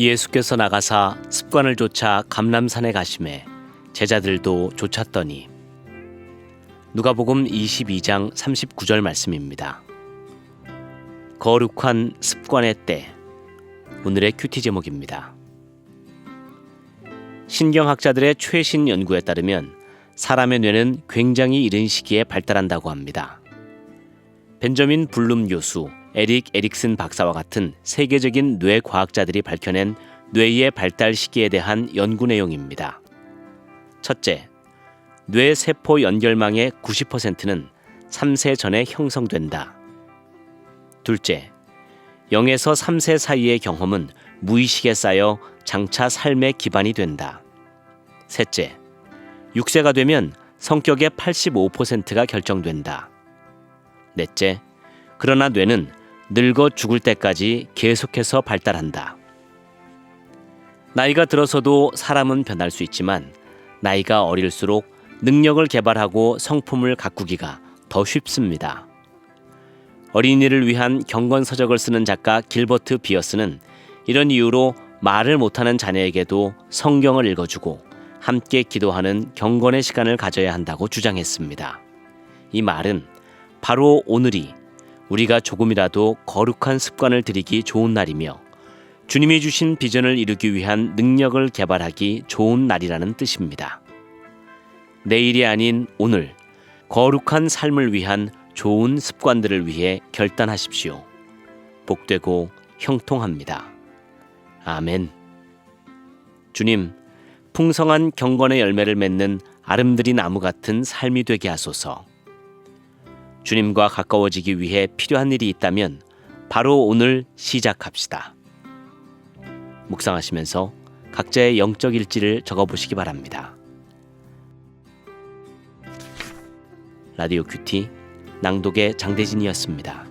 예수께서 나가사 습관을 쫓아 감람산에 가심에 제자들도 쫓았더니 누가복음 22장 39절 말씀입니다. 거룩한 습관의 때 오늘의 큐티 제목입니다. 신경학자들의 최신 연구에 따르면 사람의 뇌는 굉장히 이른 시기에 발달한다고 합니다. 벤저민 블룸 교수, 에릭 에릭슨 박사와 같은 세계적인 뇌 과학자들이 밝혀낸 뇌의 발달 시기에 대한 연구 내용입니다. 첫째, 뇌 세포 연결망의 90%는 3세 전에 형성된다. 둘째, 0에서 3세 사이의 경험은 무의식에 쌓여 장차 삶의 기반이 된다. 셋째, 6세가 되면 성격의 85%가 결정된다. 넷째, 그러나 뇌는 늙어 죽을 때까지 계속해서 발달한다. 나이가 들어서도 사람은 변할 수 있지만 나이가 어릴수록 능력을 개발하고 성품을 가꾸기가 더 쉽습니다. 어린이를 위한 경건서적을 쓰는 작가 길버트 비어스는 이런 이유로 말을 못하는 자녀에게도 성경을 읽어주고 함께 기도하는 경건의 시간을 가져야 한다고 주장했습니다. 이 말은 바로 오늘이 우리가 조금이라도 거룩한 습관을 들이기 좋은 날이며 주님이 주신 비전을 이루기 위한 능력을 개발하기 좋은 날이라는 뜻입니다. 내일이 아닌 오늘 거룩한 삶을 위한 좋은 습관들을 위해 결단하십시오. 복되고 형통합니다. 아멘. 주님, 풍성한 경건의 열매를 맺는 아름드리 나무 같은 삶이 되게 하소서. 주님과 가까워지기 위해 필요한 일이 있다면 바로 오늘 시작합시다. 묵상하시면서 각자의 영적 일지를 적어보시기 바랍니다. 라디오 큐티 낭독의 장대진이었습니다.